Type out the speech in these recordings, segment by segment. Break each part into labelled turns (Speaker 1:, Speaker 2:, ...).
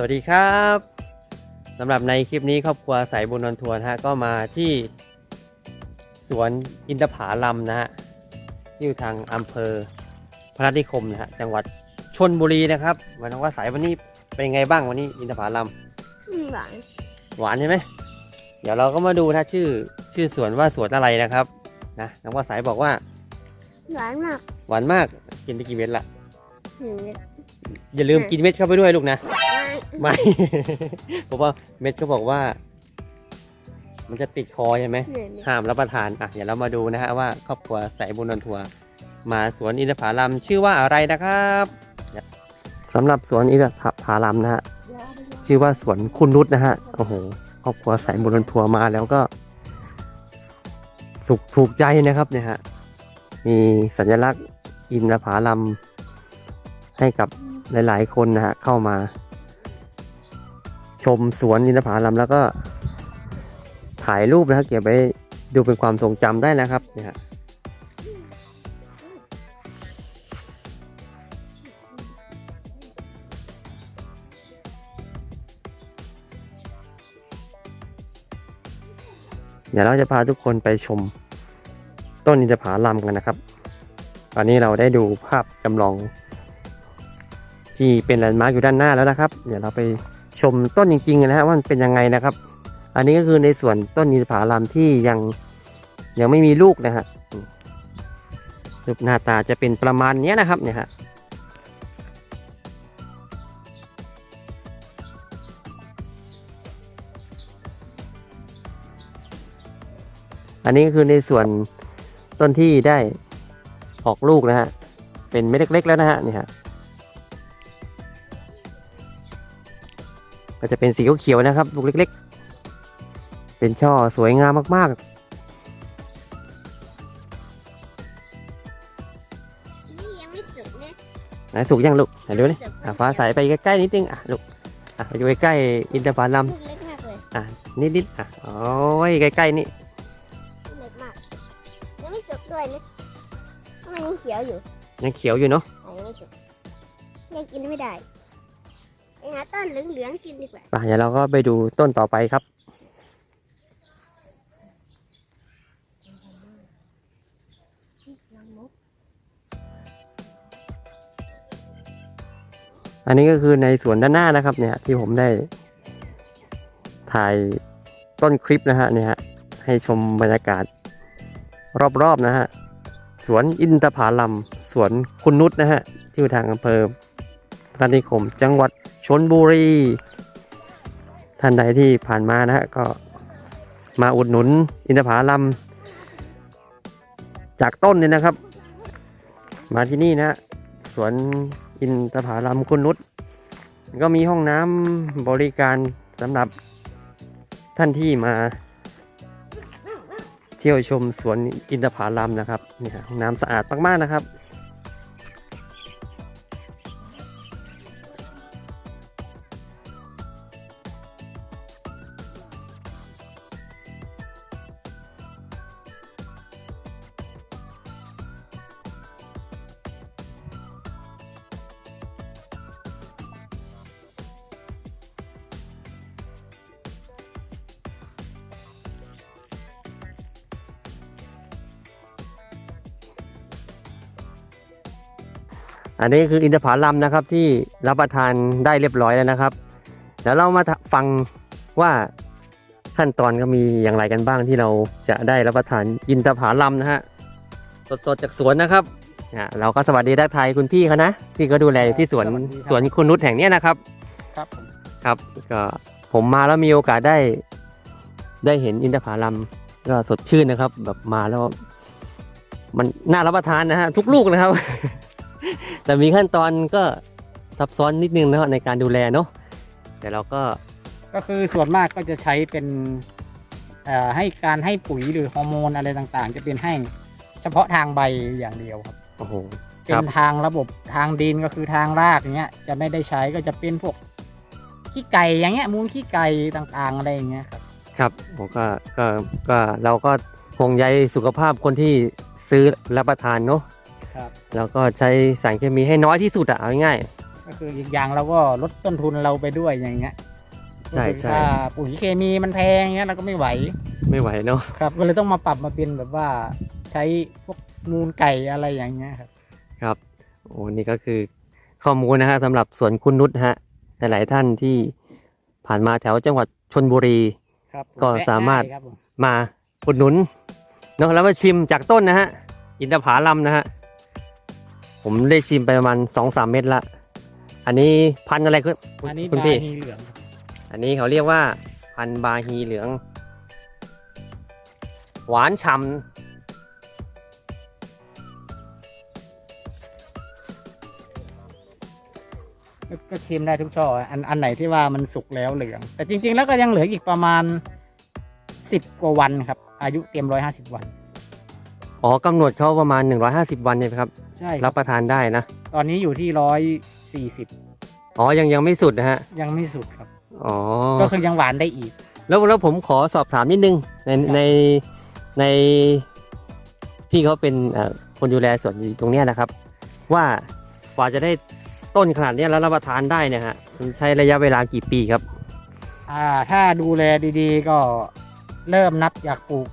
Speaker 1: สวัสดีครับสำหรับในคลิปนี้ครอบครัวสายบุญนนทัวร์นะฮะก็มาที่สวนอินทผาลัมนะฮะที่อยู่ทางอำเภอพระนิคมนะฮะจังหวัดชนบุรีนะครับวันน้องว่าสายวันนี้เป็นยังไงบ้างวันนี้อินทผาลัม
Speaker 2: หวาน
Speaker 1: หวานใช่ไหมเดี๋ยวเราก็มาดูนะชื่อชื่อสวนว่าสวนอะไรนะครับนะน้องว่าสายบอกว่า
Speaker 2: หวานมาก
Speaker 1: หวานมากกินไปกี่เม็ดละ
Speaker 2: หนึ่ง
Speaker 1: อย่าลืมกินเม็ดเข้าไปด้วยลูกนะ
Speaker 2: ไม่
Speaker 1: ไม่ เพราะว่าเม็ดก็บอกว่า มันจะติดคอใช่ไหม
Speaker 2: หนึ่ง
Speaker 1: ห้ามรับประทาน อะ เดี๋ยวเรามาดูนะฮะว่าครอบครัวสายบุญนนทัวร์มาสวนอินทผลัมชื่อว่าอะไรนะครับสำหรับสวนอินทผลัมนะฮะ ชื่อว่าสวนคุณนุชนะฮะ โอ้โห ครอบครัวสายบุญนนทัวร์มาแล้วก็ สุขถูกใจนะครับเนี่ยฮะ มีสัญลักษณ์อินทผลัมให้กับหลาย ๆ คนนะฮะเข้ามา ชมสวนอินทผลัมแล้วก็ถ่ายรูปนะครับเก็บไว้ดูเป็นความทรงจำได้นะครับเนี่ยฮะเดี๋ยวเราจะพาทุกคนไปชมต้นอินทผลัมกันนะครับ ตอนนี้เราได้ดูภาพจำลอง ที่เป็นแลนด์มาร์กอยู่ด้านหน้าแล้วนะครับ เดี๋ยวเราไป ชมต้นจริงๆนะฮะว่ามันเป็นยังไงนะครับ อันนี้ก็คือในส่วนต้นอินทผลัมที่ยังยังไม่มีลูกนะฮะรูปหน้าตาจะเป็นประมาณนี้นะครับเนี่ยฮะอันนี้ก็คือในส่วนต้นที่ได้ออกลูกนะฮะเป็นเม็ดเล็ก ๆ แล้วนะฮะนี่ฮะ ก็จะเป็นสีเขียวๆนะครับลูกเล็ก ๆ เป็นช่อสวยงามมาก
Speaker 2: นี่ยังไม่สุกเนี่ย
Speaker 1: ๆไหนสุกยังลูกไหนดูนี่อะฟ้าใสไปใกล้ๆนิดนึงอะลูกอะไปดูใกล้ๆอินทผลัม
Speaker 2: ลูกเล็กมากเลย
Speaker 1: อะนิดๆอะโอ้ยใกล้ๆนี่
Speaker 2: ลูกเล็กมากยังไม่สุกด้วยนะมันยังเขียวอยู่
Speaker 1: ยังเขียวอยู่เนาะ
Speaker 2: แต่ยังไม่สุกยังกินไม่ได้ไป หาต้นเหลืองๆกินดีกว่า
Speaker 1: ไปเดี๋ยวเราก็ไปดูต้นต่อไปครับ อันนี้ก็คือในสวนด้านหน้านะครับ เนี่ยที่ผมได้ ถ่ายต้นคลิปนะฮะเนี่ยฮะให้ชมบรรยากาศ รอบๆนะฮะสวนอินทผลัมสวนคุณนุชนะฮะที่อยู่ทางอำเภอพระนิคมจังหวัด ชนบุรี ท่านใดที่ผ่านมานะฮะก็มาอุดหนุนอินทผลัมจากต้นเนี่ยนะครับ มาที่นี่นะฮะสวนอินทผลัมคุณนุชก็มีห้องน้ำบริการสำหรับท่านที่มาเที่ยวชมสวนอินทผลัมนะครับนี่ฮะห้องน้ำสะอาดมากๆนะครับ อันนี้คืออินทผลัมนะครับที่รับประทานได้เรียบร้อยแล้วนะครับเดี๋ยวเรามาฟังว่าขั้นตอนก็มีอย่างไรกันบ้างที่เราจะได้รับประทานอินทผลัมนะฮะสดๆจากสวนนะครับอะเราก็สวัสดีทักทายคุณพี่เขานะพี่ก็ดูแลอยู่ที่สวน
Speaker 3: สวัสดีครับ
Speaker 1: สวนคุณนุชแห่งเนี้ยนะครับ
Speaker 3: ครับผม
Speaker 1: ครับก็ผมมาแล้วมีโอกาสได้ ได้เห็นอินทผลัมก็สดชื่นนะครับ แบบมาแล้ว มันน่ารับประทานนะฮะทุกลูกนะครับ แต่มีขั้นตอนก็ซับซ้อนนิดนึงนะครับในการดูแลเนาะแต่เราก็
Speaker 3: ก็คือส่วนมากก็จะใช้เป็นเอ่อให้การให้ปุ๋ยหรือฮอร์โมนอะไรต่างๆ จะเป็นให้เฉพาะทางใบอย่างเดียวครับ
Speaker 1: โอ้โห
Speaker 3: เป็
Speaker 1: ครั
Speaker 3: น
Speaker 1: บ
Speaker 3: ทางระบบทางดินก็คือทางรากอย่างเงี้ยจะไม่ได้ใช้ก็จะเป็นพวกขี้ไก่อย่างเงี้ยมูลขี้ไก่ต่างๆอะไรอย่างเงี้ยครับ
Speaker 1: ครับผมก็ก็ก็เราก็ห่วงใยสุขภาพคนที่ซื้อรับประทานเนาะ
Speaker 3: ครับ
Speaker 1: แล้วก็ใช้สารเคมีให้น้อยที่สุดอะเอาง่ายๆ
Speaker 3: ก็คืออีกอย่างเราก็ลดต้นทุนเราไปด้วยอย่างเงี้ย
Speaker 1: ใช่ใช่
Speaker 3: ถ้าปุ๋ยเคมีมันแพงเงี้ยเราก็ไม่ไหว
Speaker 1: ไม่ไหวเนาะ
Speaker 3: ครับ ก็เลยต้องมาปรับมาเป็นแบบว่าใช้พวกมูลไก่อะไรอย่างเงี้ยครับ
Speaker 1: ครับโอ้นี่ก็คือข้อมูลนะฮะสำหรับสวนคุณนุชฮะหลายๆท่านที่ผ่านมาแถวจังหวัดชนบุรี
Speaker 3: ครับผ
Speaker 1: ก็สามารถ
Speaker 3: ได้ครับผม
Speaker 1: มาอุดหนุนเนาะแล้วมาชิมจากต้นนะฮะอินทผลัมนะฮะ ผมได้ชิมไปประมาณสองสามเม็ดละ อันนี้พันธุ์อะไรคุณ
Speaker 3: อันนี้
Speaker 1: คุณ
Speaker 3: บา
Speaker 1: พี่
Speaker 3: ฮีเหลือง
Speaker 1: อันนี้เขาเรียกว่าพันธุ์บาฮีเหลือง หวานฉ่
Speaker 3: ก็ก็ชิมได้ทุกช่ออันอันไหนที่ว่ามันสุกแล้วเหลือง แต่จริง ๆ แล้วก็ยังเหลืออีกประมาณสิบกว่าวันครับ อายุเตรียมร้อยห้าสิบวันำ
Speaker 1: อ๋อกำหนดเขาประมาณ 150 วันใช่ไหมครับ
Speaker 3: ใช่ค
Speaker 1: รั
Speaker 3: รั
Speaker 1: บบประทานได้นะ
Speaker 3: ตอนนี้อยู่ที่ร้อยสี่สิบ
Speaker 1: อ๋อยังยังไม่สุดนะฮะ
Speaker 3: ยังไม่สุดครับ
Speaker 1: อ๋อ
Speaker 3: ก็คือยังหวานได้อีก
Speaker 1: แล้วแล้วผมขอสอบถามนิดนึง ในในในพี่เขาเป็นเอ่อคนดูแลสวนอยู่ตรงเนี้ยนะครับ ว่ากว่าจะได้ต้นขนาดเนี้ยแล้วรับประทานได้เนี่ยฮะมันใช้ระยะเวลากี่ปีครับ
Speaker 3: อ่า ถ้าดูแลดีๆ ก็เริ่มนับจากปลูก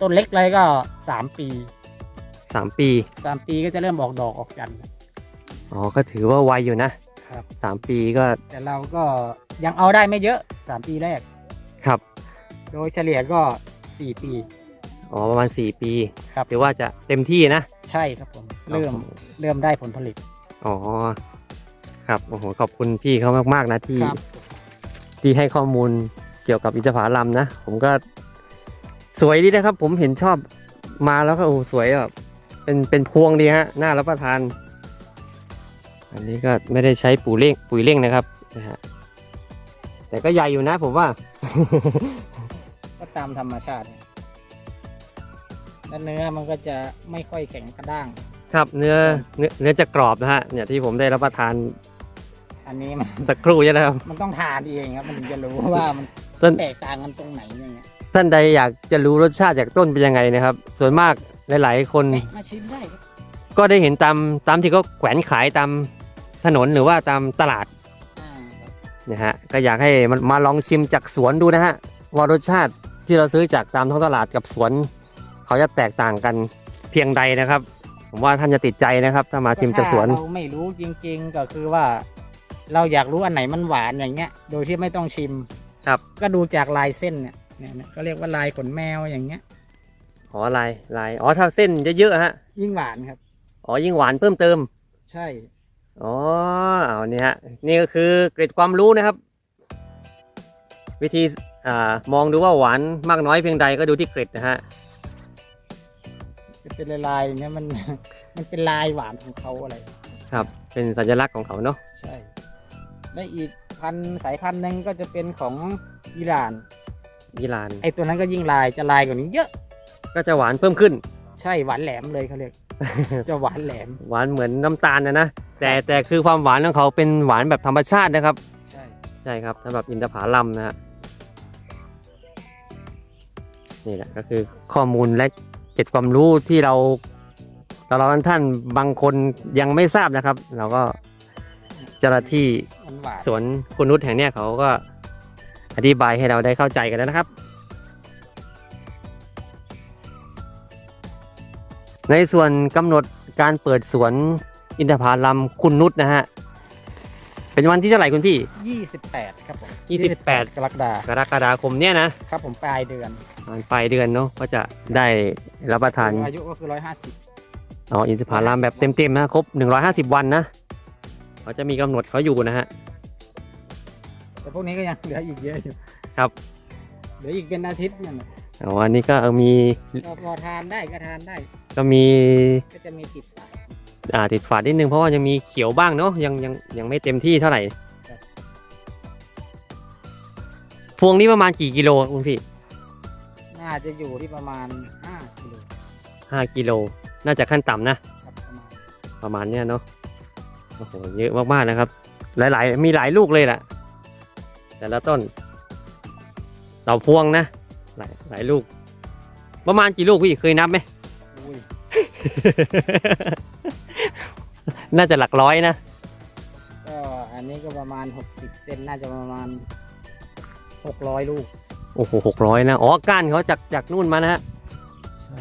Speaker 3: ต้นเล็กเลยก็สามปี
Speaker 1: สามปี
Speaker 3: สามปีก็จะเริ่มออกดอกออกจันทร์
Speaker 1: อ๋อ ก็ถือว่าไวอยู่นะครับ สามปีก็
Speaker 3: แต่เราก็ยังเอาได้ไม่เยอะสามปีแรก
Speaker 1: ครับ
Speaker 3: โดยเฉลี่ยก็สี่ปี
Speaker 1: อ๋อประมาณสี่ปี
Speaker 3: ครับ
Speaker 1: ถือว่าจะเต็มที่นะ
Speaker 3: ใช่ครับผม เริ่มเริ่มได้ผลผลิต
Speaker 1: อ๋อ ครับ โอ้โห ขอบคุณพี่เขามาก ๆ นะที่
Speaker 3: ครับ
Speaker 1: ที่ให้ข้อมูลเกี่ยวกับอินทผลัมนะ ผมก็สวยดีนะครับ ผมเห็นชอบมาแล้วก็โอ้สวยแบบ เป็นเป็นพวงดีฮะน่ารับประทาน อันนี้ก็ไม่ได้ใช้ปุ๋ยเร่งปุ๋ยเร่งนะครับนะฮะแต่ก็ใหญ่อยู่นะผมว่า
Speaker 3: ก็ตามธรรมชาติแล้วเนื้อมันก็จะไม่ค่อยแข็งกระด้าง
Speaker 1: ครับเนื้อเนื้อเนื้อจะกรอบนะฮะเนี่ยที่ผมได้รับประทาน
Speaker 3: อันนี้มัน
Speaker 1: สักครู่ใช่ไหมครับ
Speaker 3: มันต้องทานเองครับ มันถึงจะรู้ว่ามัน
Speaker 1: ต้น
Speaker 3: แตกต่างกันตรงไหนอย่างเงี้ย
Speaker 1: ท่านใดอยากจะรู้รสชาติจากต้นเป็นยังไงนะครับ ส่วนมาก หลายๆ คน
Speaker 3: แวะมาชิมได้ครับ
Speaker 1: ก็ได้เห็นตามตามที่เขาแขวนขายตามถนนหรือว่าตามตลาด
Speaker 3: อ่าครับ
Speaker 1: นะฮะก็อยากให้มันมาลองชิมจากสวนดูนะฮะว่ารสชาติที่เราซื้อจากตามท้องตลาดกับสวน เขาจะแตกต่างกันเพียงใดนะครับ ผมว่าท่านจะติดใจนะครับ ถ้ามาชิมจากสวน
Speaker 3: ถ้าเราไม่รู้จริง ๆ ก็คือว่า เราอยากรู้อันไหนมันหวานอย่างเงี้ย โดยที่ไม่ต้องชิม
Speaker 1: ครับ
Speaker 3: ก็ดูจากลายเส้นเนี่ยเนี่ยเนี่ยก็เรียกว่าลายขนแมวอย่างเงี้ย
Speaker 1: อ๋อลายลายอ๋อถ้าเส้นเยอะๆฮะ
Speaker 3: ยิ่งหวานครับ
Speaker 1: อ๋อยิ่งหวานเพิ่มเติม
Speaker 3: ใช่
Speaker 1: อ๋อเอาเนี่ยฮะนี่ก็คือเกร็ดความรู้นะครับ วิธีอ่ามองดูว่าหวานมากน้อยเพียงใดก็ดูที่เกร็ดนะฮะ
Speaker 3: จะเป็นลายๆอย่างเงี้ยมัน มันเป็นลายหวานของเขาอะไร
Speaker 1: ครับ เป็นสัญลักษณ์ของเขาเนาะ
Speaker 3: ใช่และอีกพันธุ์สายพันธุ์หนึ่งก็จะเป็นของอิหร่าน
Speaker 1: ยีราน
Speaker 3: ไอตัวนั้นก็ยิ่งลายจะลายกว่านี้เยอะ
Speaker 1: ก็จะหวานเพิ่มขึ้น
Speaker 3: ใช่หวานแหลมเลยเขาเรียกจะหวานแหลม
Speaker 1: หวานเหมือนน้ำตาลนะนะแต่แต่คือความหวานของเขาเป็นหวานแบบธรรมชาตินะครับ
Speaker 3: ใช่
Speaker 1: ใช่ครับสำหรับอินทผลัมนะฮะนี่แหละก็คือข้อมูลและเกร็ดความรู้ที่เราเราเราท่านบางคนยังไม่ทราบนะครับ เราก็เจ้าหน้าที่
Speaker 3: มันหวาน
Speaker 1: สวนคุณนุชแห่งเนี้ยเขาก็อธิบายให้เราได้เข้าใจกันแล้วนะครับ ในส่วนกำหนดการเปิดสวนอินทผลัมคุณนุชนะฮะ เป็นวันที่เท่าไหร่คุณพี่
Speaker 3: ยี่สิบแปดครับผม
Speaker 1: 28
Speaker 3: กรกฎาก
Speaker 1: รกฎาคมเนี่ยนะ
Speaker 3: ครับผมปลายเดือน
Speaker 1: ตอนปลายเดือนเนาะก็จะได้รับประทาน
Speaker 3: อายุก็คือร้อยห้าสิบ
Speaker 1: อ๋ออินทผลัมแบบเต็มๆนะครบ 150 วันนะเขาจะมีกำหนดเขาอยู่นะฮะ
Speaker 3: แต่พวกนี้ก็ยังเหลืออีกเยอะอยู่
Speaker 1: ครับ
Speaker 3: เหลืออีกเป็นอาทิตย์นั่นน่ะ
Speaker 1: อ๋ออันนี้ก็เออมี
Speaker 3: ก็พอทานได้ก็ทานได้
Speaker 1: ก็มี
Speaker 3: ก็จะมีติดฝา
Speaker 1: อ่าติดฝาดนิดนึงเพราะว่ายังมีเขียวบ้างเนาะยังยังยังไม่เต็มที่เท่าไหร่
Speaker 3: ครับ
Speaker 1: พวงนี้ประมาณกี่กิโลคุณพี่
Speaker 3: น่าจะอยู่ที่ประมาณห้ากิโล
Speaker 1: ห้ากิโลน่าจะขั้นต่ำนะครับ
Speaker 3: ประมาณ
Speaker 1: ประมาณเนี้ยเนาะโอ้โหเยอะมากๆนะครับ หลาย ๆ มีหลายลูกเลยแหละแต่ละต้นต่อพวงนะ หลายหลายลูก ประมาณกี่ลูกพี่เคยนับไหม
Speaker 3: อุ้ย
Speaker 1: น่าจะหลักร้อยนะ
Speaker 3: ก็อันนี้ก็ประมาณหกสิบเซนน่าจะประมาณหกร้อยลูก
Speaker 1: โอ้โหหกร้อยนะ อ๋อ ก้านเขาจากจากนู่นมานะฮะ
Speaker 3: ใช่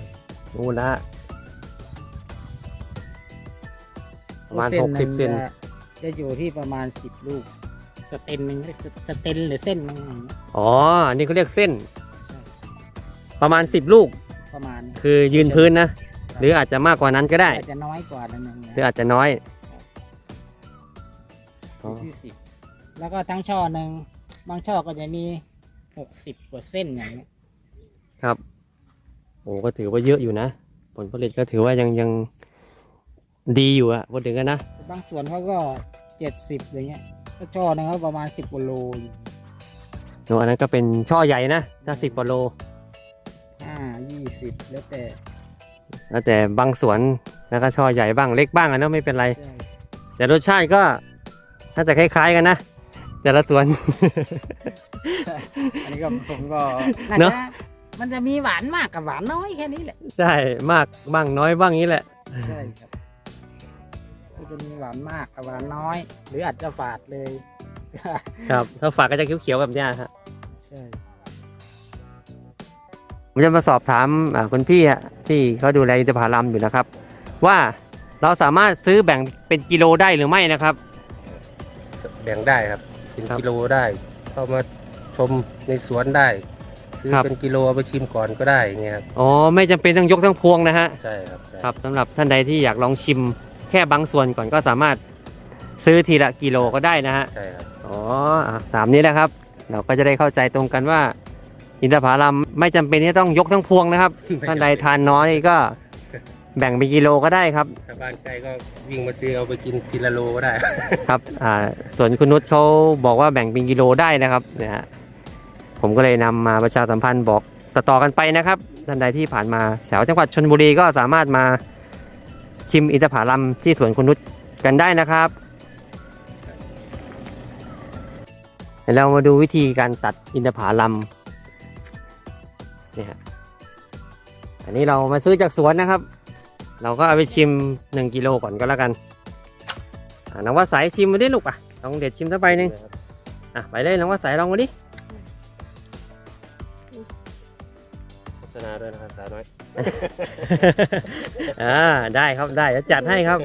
Speaker 1: นู่นนะฮะ ประมาณ
Speaker 3: ส้
Speaker 1: หกสิบเซน
Speaker 3: จะจะอยู่ที่ประมาณสิบลูก สเตนหนึ่งเรียกสเตนหรือเส้นหนึงอะไรอย่างเงี้ย
Speaker 1: อ๋อ อันนี้เขาเรียกเส้น
Speaker 3: ใช่
Speaker 1: ประมาณสิบลูก
Speaker 3: ประมาณนี้
Speaker 1: คือยืนพื้นนะ หรืออาจจะมากกว่านั้นก็ได้
Speaker 3: อาจจะน้อยกว่านั้นนึง
Speaker 1: หรืออาจจะน้อยอ๋อ
Speaker 3: ที่สิบแล้วก็ทั้งช่อหนึ่งบางช่อก็จะมีหกสิบกว่าเส้นอย่างเงี้ย
Speaker 1: ครับโอ้ก็ถือว่าเยอะอยู่นะ ผลผลิตก็ถือว่ายังยังดีอยู่อะพูดถึงกันนะ
Speaker 3: บางส่วนเขาก็เจ็ดสิบอย่างเงี้ยก็ช่อหนึงเขาประมาณสิบกว่าโลอยู่
Speaker 1: โนอันนั้นก็เป็นช่อใหญ่นะถ้าสิบกว่าโล
Speaker 3: ห้ายี่สิบแล้วแต่
Speaker 1: แล้วแต่บางสวนแล้วก็ช่อใหญ่บ้างเล็กบ้างอะเนาะไม่เป็นไร
Speaker 3: ใช่
Speaker 1: แต่รสชาติก็น่าจะคล้ายๆกันนะ แต่ละสวน
Speaker 3: อันนี้ก็ผมก็น่า
Speaker 1: เนอะ
Speaker 3: จะมันจะมีหวานมากกับหวานน้อยแค่นี้แหละ
Speaker 1: ใช่มากบ้างน้อยบ้างนี้แหละ
Speaker 3: ใช่ครับก็จะมีหวานมากกับหวานน้อย หรืออาจจะฝาดเลย
Speaker 1: ครับถ้าฝากก็จะเขียวๆแบบเนี้ยฮะ
Speaker 3: ใช่
Speaker 1: ผมจะมาสอบถามอ่าคุณพี่ฮะที่เขาดูแลอินทผลัมอยู่นะครับ ว่าเราสามารถซื้อแบ่งเป็นกิโลได้หรือไม่นะครับ
Speaker 4: แบ่งได้ครับเป็น
Speaker 1: ครับ
Speaker 4: กิโลได้ เข้ามาชมในสวนได้ ซื้อ
Speaker 1: ครับ
Speaker 4: เป็นกิโลเอาไปชิมก่อนก็ได้อย่างเงี้ยครับ
Speaker 1: อ๋อไม่จำเป็นต้องยกทั้งพวงนะฮะ
Speaker 4: ใช่ครับใช่
Speaker 1: ครับสำหรับท่านใดที่อยากลองชิมแค่บางส่วนก่อนก็สามารถซื้อทีละกิโลก็ได้นะฮะ
Speaker 4: ใช่ครับ
Speaker 1: อ๋ออะตามนี้แหละครับ เราก็จะได้เข้าใจตรงกันว่า อินทผลัมไม่จำเป็นที่จะต้องยกทั้งพวงนะครับ ท่านใดทานน้อยก็แบ่งเป็นกิโลก็ได้ครับ
Speaker 4: ถ้าบ้านใกล้ก็วิ่งมาซื้อเอาไปกินทีละโลก็ได้
Speaker 1: ครับอ่าส่วนคุณนุชเขาบอกว่าแบ่งเป็นกิโลได้นะครับเนี่ยฮะผมก็เลยนำมาประชาสัมพันธ์บอกต่อๆกันไปนะครับท่านใดที่ผ่านมาแถวจังหวัดชนบุรีก็สามารถมาชิมอินทผลัมที่สวนคุณนุชกันได้นะครับเดี๋ยวเรามาดูวิธีการตัดอินทผลัมเนี่ยฮะอันนี้เรามาซื้อจากสวนนะครับ เราก็เอาไปชิม 1กิโลก่อนก็แล้วกันอะน้องว่าสายชิมมาดิลูกอะลองเด็ดชิมสักใบหนึ่งอะไปเลยน้องว่าสายลองมาดิ
Speaker 4: โฆษณาด้วยนะครับสาวน้อย
Speaker 1: อ่าได้ครับได้เดี๋ยวจัดให้ครับ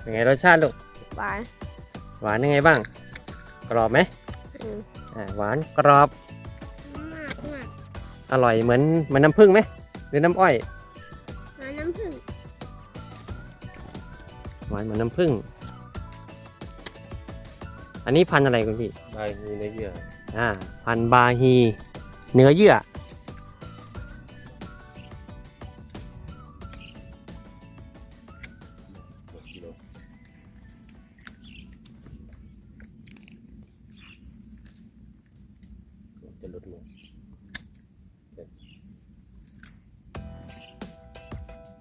Speaker 1: เป็นไงรสชาติลูก
Speaker 2: หวาน
Speaker 1: หวานยังไงบ้าง กรอบไหม
Speaker 2: อืม
Speaker 1: อ่าหวานกรอบ
Speaker 2: มากมาก
Speaker 1: อร่อยเหมือนเหมือนน้ำผึ้งไหมหรือน้ำอ้อย
Speaker 2: หวานน้ำผึ้ง
Speaker 1: หวานเหมือนน้ำผึ้งอันนี้พันธุ์อะไรคุณพี่
Speaker 4: ใบมีเนื้อเยื่อ
Speaker 1: อ่า พันธุ์บาฮี เนื้อเยื่อ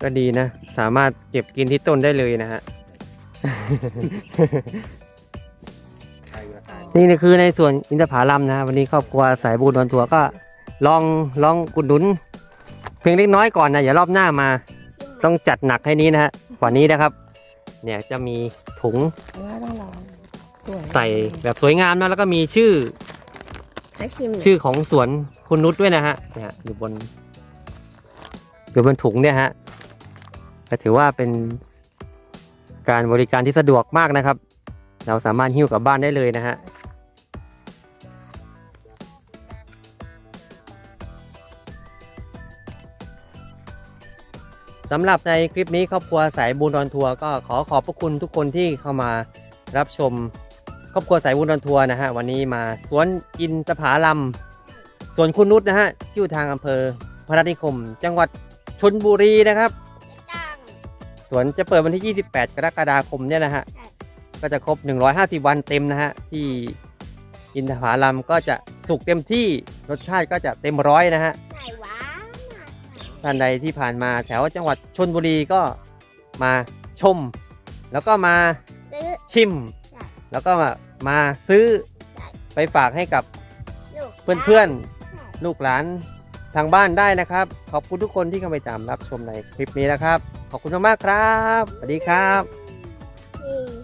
Speaker 4: ก็ดี
Speaker 1: นะ สามารถเก็บกินที่ต้นได้เลยนะฮะ
Speaker 4: ใช่ราคา
Speaker 1: นี่นะคือในส่วนอินทผลัมนะฮะวันนี้ครอบครัวสายบูรดอนทัวร์ก็ลองลองกุดหนุนเพียงเล็กน้อยก่อนนะอย่ารอบหน้ามา
Speaker 2: ชิม
Speaker 1: ต้องจัดหนักให้นี้นะฮะกว่านี้นะครับ เนี่ยจะมีถุง
Speaker 2: ว่าต้องลองสวย
Speaker 1: ใส่แบบสวยงามนะแล้วก็มีชื่อ
Speaker 2: แล้วชิมเลย
Speaker 1: ชื่อของสวนคุณนุชด้วยนะฮะเนี่ยฮะอยู่บนอยู่บนถุงเนี่ยฮะ ก็ถือว่าเป็นการบริการที่สะดวกมากนะครับ เราสามารถหิ้วกลับบ้านได้เลยนะฮะสำหรับในคลิปนี้ครอบครัวสายบุญออนทัวร์ก็ขอขอบพระคุณทุกคนที่เข้ามารับชม ครอบครัวสายบุญออนทัวร์นะฮะวันนี้มาสวนอินทผาลัมสวนคุณนุชนะฮะที่อยู่ทางอำเภอพระนิคม จังหวัดชนบุรีนะครับ สวนจะเปิดวันที่ 28 กรกฎาคมเนี่ยนะฮะ
Speaker 2: ใช่
Speaker 1: ก็จะครบ 150 วันเต็มนะฮะ ที่อินทผาลัมก็จะสุกเต็มที่รสชาติก็จะเต็มร้อยนะฮะ
Speaker 2: ใส่หวานมาก
Speaker 1: ท่านใดที่ผ่านมาแถวจังหวัดชนบุรีก็มาชม แล้วก็มา
Speaker 2: ซื้อ
Speaker 1: ชิม
Speaker 2: ใช่
Speaker 1: แล้วก็มามาซื้อ
Speaker 2: ใช่
Speaker 1: ไปฝากให้กับ
Speaker 2: ลูก
Speaker 1: เพื่อน
Speaker 2: ใช่
Speaker 1: ๆลูกหลาน ทางบ้านได้นะครับ ขอบคุณทุกคนที่เข้าไปตามรับชมในคลิปนี้นะครับ ขอบคุณมากๆครับ สวัสดีครับ
Speaker 2: นี่